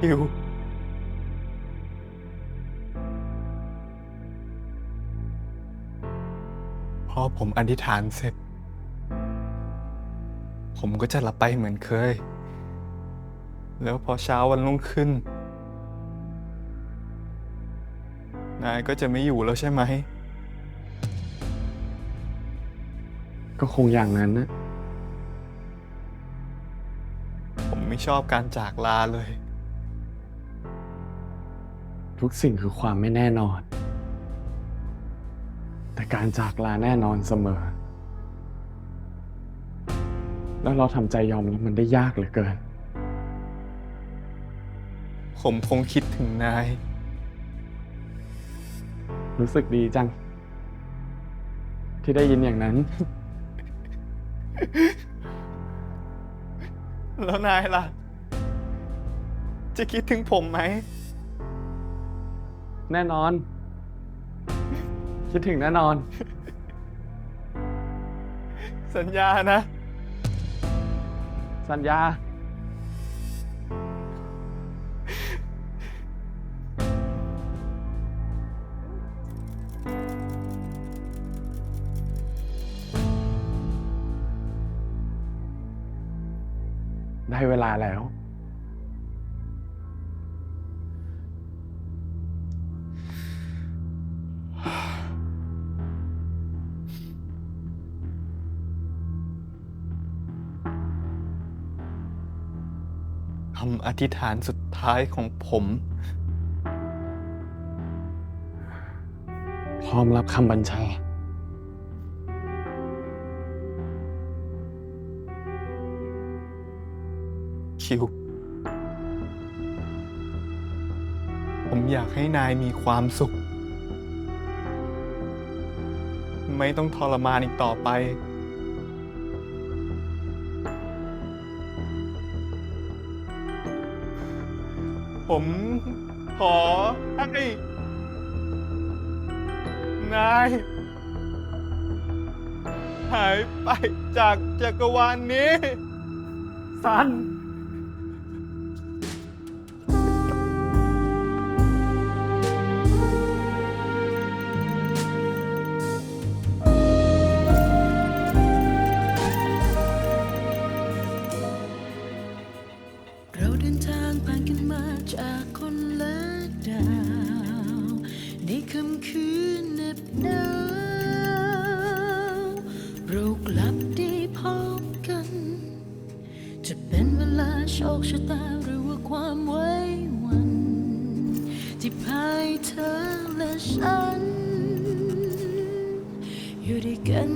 คิวพอผมอธิษฐานเสร็จ ผมก็จะหลับไปเหมือนเคย แล้วพอเช้าวันรุ่งขึ้น นายก็จะไม่อยู่แล้วใช่ไหม ก็คงอย่างนั้นนะ ผมไม่ชอบการจากลาเลย ทุกสิ่งคือความไม่แน่นอน แต่การจากลาแน่นอนเสมอ แล้วเราทำใจยอมรับมันได้ยากเหลือเกิน ผมคงคิดถึงนาย รู้สึกดีจัง ที่ได้ยินอย่างนั้น แล้วนายล่ะ จะคิดถึงผมไหม แน่นอน คิดถึงแน่นอน สัญญานะ สัญญา ได้เวลาแล้ว คำอธิษฐานสุดท้ายของผม พร้อมรับคำบัญชา คิว ผมอยากให้นายมีความสุข ไม่ต้องทรมานอีกต่อไป ผมขอให้นายหายไปจากจักรวาลนี้ สัน จากคนละดาว ในค่ำคืนเน็บหนาวเรากลับได้พบกัน จะเป็นเวลาโชคชะตาหรือว่าความไว้วัน ที่พายเธอและฉัน อยู่ด้วยกัน